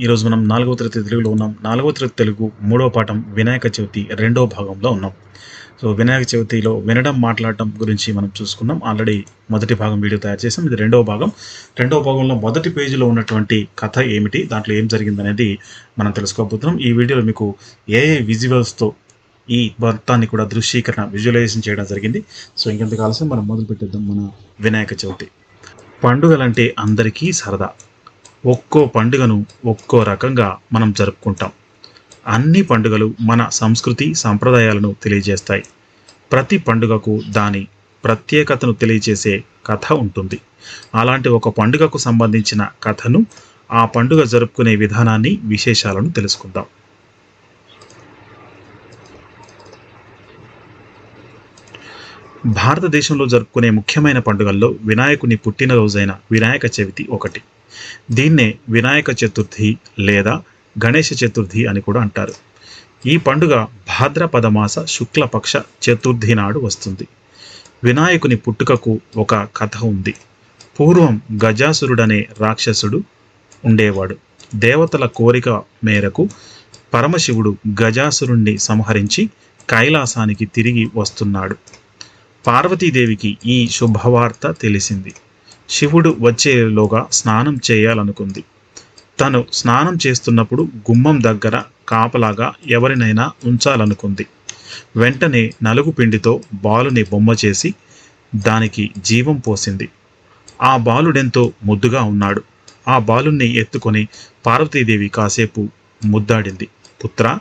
ఈరోజు మనం నాలుగవ తరగతి తెలుగులో ఉన్నాం. నాలుగవ తరగతి తెలుగు మూడవ పాఠం వినాయక చవితి రెండవ భాగంలో ఉన్నాం. సో వినాయక చవితిలో వినడం మాట్లాడటం గురించి మనం చూసుకున్నాం. ఆల్రెడీ మొదటి భాగం వీడియో తయారు చేసాం ఇది రెండవ భాగం. రెండవ భాగంలో మొదటి పేజీలో ఉన్నటువంటి కథ ఏమిటి? దాంట్లో ఏం జరిగిందనేది మనం తెలుసుకోబోతున్నాం. ఈ వీడియోలో మీకు ఏ ఏ విజువల్స్తో ఈ మొత్తాన్ని కూడా దృశ్యీకరణ విజువలైజేషన్ చేయడం జరిగింది. సో ఇంకెంత ఆలస్యం? మనం మొదలు పెట్టేద్దాం మన వినాయక చవితి. పండుగలంటే అందరికీ సరదా. ఒక్కో పండుగను ఒక్కో రకంగా మనం జరుపుకుంటాం. అన్ని పండుగలు మన సంస్కృతి సంప్రదాయాలను తెలియజేస్తాయి. ప్రతి పండుగకు దాని ప్రత్యేకతను తెలియజేసే కథ ఉంటుంది. అలాంటి ఒక పండుగకు సంబంధించిన కథను ఆ పండుగ జరుపుకునే విధానాన్ని విశేషాలను తెలుసుకుందాం. భారతదేశంలో జరుపుకునే ముఖ్యమైన పండుగల్లో వినాయకుని పుట్టినరోజైన వినాయక చవితి ఒకటి. దీన్నే వినాయక చతుర్థి లేదా గణేష చతుర్థి అని కూడా అంటారు. ఈ పండుగ భాద్రపద మాస శుక్లపక్ష చతుర్థి నాడు వస్తుంది. వినాయకుని పుట్టుకకు ఒక కథ ఉంది. పూర్వం గజాసురుడనే రాక్షసుడు ఉండేవాడు. దేవతల కోరిక మేరకు పరమశివుడు గజాసురుణ్ణి సంహరించి కైలాసానికి తిరిగి వస్తున్నాడు. పార్వతీదేవికి ఈ శుభవార్త తెలిసింది. శివుడు వచ్చేలోగా స్నానం చేయాలనుకుంది. తను స్నానం చేస్తున్నప్పుడు గుమ్మం దగ్గర కాపలాగా ఎవరినైనా ఉంచాలనుకుంది. వెంటనే నలుగు పిండితో బాలుని బొమ్మ చేసి దానికి జీవం పోసింది. ఆ బాలుడెంతో ముద్దుగా ఉన్నాడు. ఆ బాలుణ్ణి ఎత్తుకొని పార్వతీదేవి కాసేపు ముద్దాడింది. పుత్ర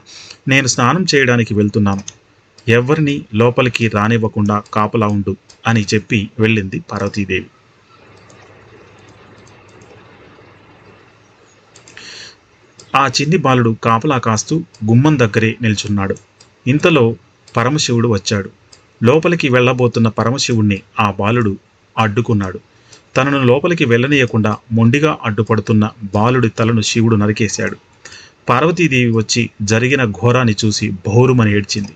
నేను స్నానం చేయడానికి వెళ్తున్నాను. ఎవరిని లోపలికి రానివ్వకుండా కాపలా ఉండు అని చెప్పి వెళ్ళింది పార్వతీదేవి. ఆ చిన్ని బాలుడు కాపలా కాస్తూ గుమ్మం దగ్గరే నిల్చున్నాడు. ఇంతలో పరమశివుడు వచ్చాడు. లోపలికి వెళ్ళబోతున్న పరమశివుణ్ణి ఆ బాలుడు అడ్డుకున్నాడు. తనను లోపలికి వెళ్ళనీయకుండా మొండిగా అడ్డుపడుతున్న బాలుడి తలను శివుడు నరికేశాడు. పార్వతీదేవి వచ్చి జరిగిన ఘోరాన్ని చూసి బౌరుమని ఏడ్చింది.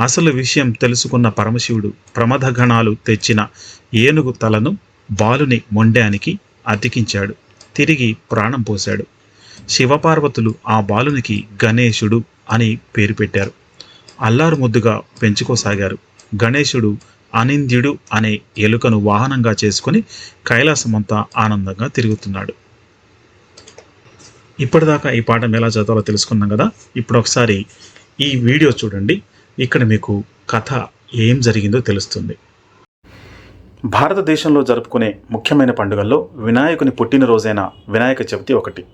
అసలు విషయం తెలుసుకున్న పరమశివుడు ప్రమదగణాలు తెచ్చిన ఏనుగు తలను బాలుని మొండానికి అతికించాడు. తిరిగి ప్రాణం పోశాడు. శివపార్వతులు ఆ బాలునికి గణేశుడు అని పేరు పెట్టారు. అల్లారు ముద్దుగా పెంచుకోసాగారు. గణేశుడు అనింద్యుడు అనే ఎలుకను వాహనంగా చేసుకుని కైలాసమంతా ఆనందంగా తిరుగుతున్నాడు. ఇప్పటిదాకా ఈ పాఠం ఎలా చదవాలో తెలుసుకున్నాం కదా? ఇప్పుడు ఒకసారి ఈ వీడియో చూడండి. ఇక్కడ మీకు కథ ఏం జరిగిందో తెలుస్తుంది. భారతదేశంలో జరుపుకునే ముఖ్యమైన పండుగల్లో వినాయకుని పుట్టినరోజైన వినాయక చవితి ఒకటి.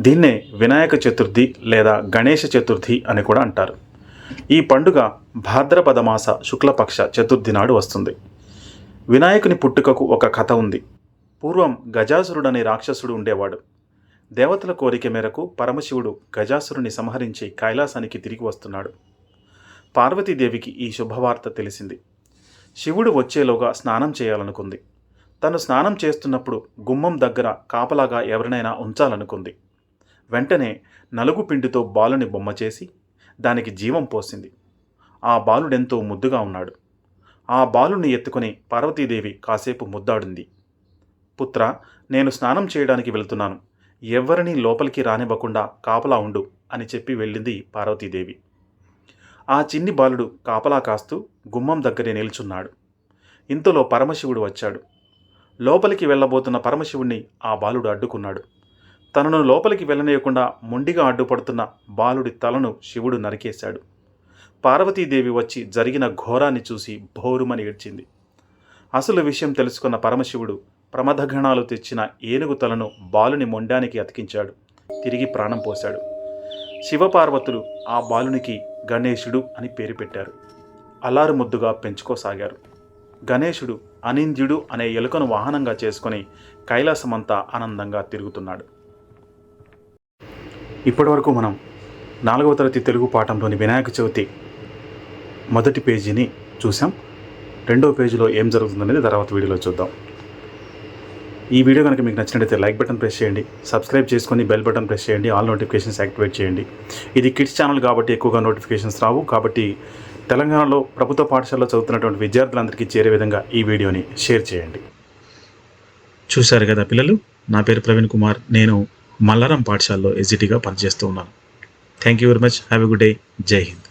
దీన్నే వినాయక చతుర్థి లేదా గణేష చతుర్థి అని కూడా అంటారు. ఈ పండుగ భాద్రపద మాస శుక్లపక్ష చతుర్థి నాడు వస్తుంది. వినాయకుని పుట్టుకకు ఒక కథ ఉంది. పూర్వం గజాసురుడనే రాక్షసుడు ఉండేవాడు. దేవతల కోరిక మేరకు పరమశివుడు గజాసురుని సంహరించి కైలాసానికి తిరిగి వస్తున్నాడు. పార్వతీదేవికి ఈ శుభవార్త తెలిసింది. శివుడు వచ్చేలోగా స్నానం చేయాలనుకుంది. తను స్నానం చేస్తున్నప్పుడు గుమ్మం దగ్గర కాపలాగా ఎవరినైనా ఉంచాలనుకుంది. వెంటనే నలుగు పిండితో బాలుని బొమ్మ చేసి దానికి జీవం పోసింది. ఆ బాలుడెంతో ముద్దుగా ఉన్నాడు. ఆ బాలుని ఎత్తుకుని పార్వతీదేవి కాసేపు ముద్దాడింది. పుత్ర నేను స్నానం చేయడానికి వెళ్తున్నాను. ఎవరినీ లోపలికి రానివ్వకుండా కాపలా ఉండు అని చెప్పి వెళ్ళింది పార్వతీదేవి. ఆ చిన్ని బాలుడు కాపలా కాస్తూ గుమ్మం దగ్గరే నిల్చున్నాడు. ఇంతలో పరమశివుడు వచ్చాడు. లోపలికి వెళ్ళబోతున్న పరమశివుణ్ణి ఆ బాలుడు అడ్డుకున్నాడు. తనను లోపలికి వెళ్ళనీయకుండా మొండిగా అడ్డుపడుతున్న బాలుడి తలను శివుడు నరికేశాడు. పార్వతీదేవి వచ్చి జరిగిన ఘోరాన్ని చూసి భోరుమని ఏడ్చింది. అసలు విషయం తెలుసుకున్న పరమశివుడు ప్రమథగణాలు తెచ్చిన ఏనుగు తలను బాలుని మొండానికి అతికించాడు. తిరిగి ప్రాణం పోశాడు. శివపార్వతులు ఆ బాలునికి గణేశుడు అని పేరు పెట్టారు. అల్లారు ముద్దుగా పెంచుకోసాగారు. గణేశుడు అనింద్యుడు అనే ఎలుకను వాహనంగా చేసుకుని కైలాసమంతా ఆనందంగా తిరుగుతున్నాడు. ఇప్పటివరకు మనం నాలుగవ తరగతి తెలుగు పాఠంలోని వినాయక చవితి మొదటి పేజీని చూసాం రెండవ పేజీలో ఏం జరుగుతుందనేది తర్వాత వీడియోలో చూద్దాం. ఈ వీడియో కనుక మీకు నచ్చినట్లయితే లైక్ బటన్ ప్రెస్ చేయండి సబ్స్క్రైబ్ చేసుకొని బెల్ బటన్ ప్రెస్ చేయండి ఆల్ నోటిఫికేషన్స్ యాక్టివేట్ చేయండి. ఇది కిడ్స్ ఛానల్ కాబట్టి ఎక్కువగా నోటిఫికేషన్స్ రావు. కాబట్టి తెలంగాణలో ప్రభుత్వ పాఠశాలలో చదువుతున్నటువంటి విద్యార్థులందరికీ చేరే విధంగా ఈ వీడియోని షేర్ చేయండి. చూశారు కదా పిల్లలు నా పేరు ప్రవీణ్ కుమార్. నేను మల్లారం పాఠశాలలో ఎజిటీగా పనిచేస్తూ ఉన్నాను. Thank you very much have a good day Jai Hind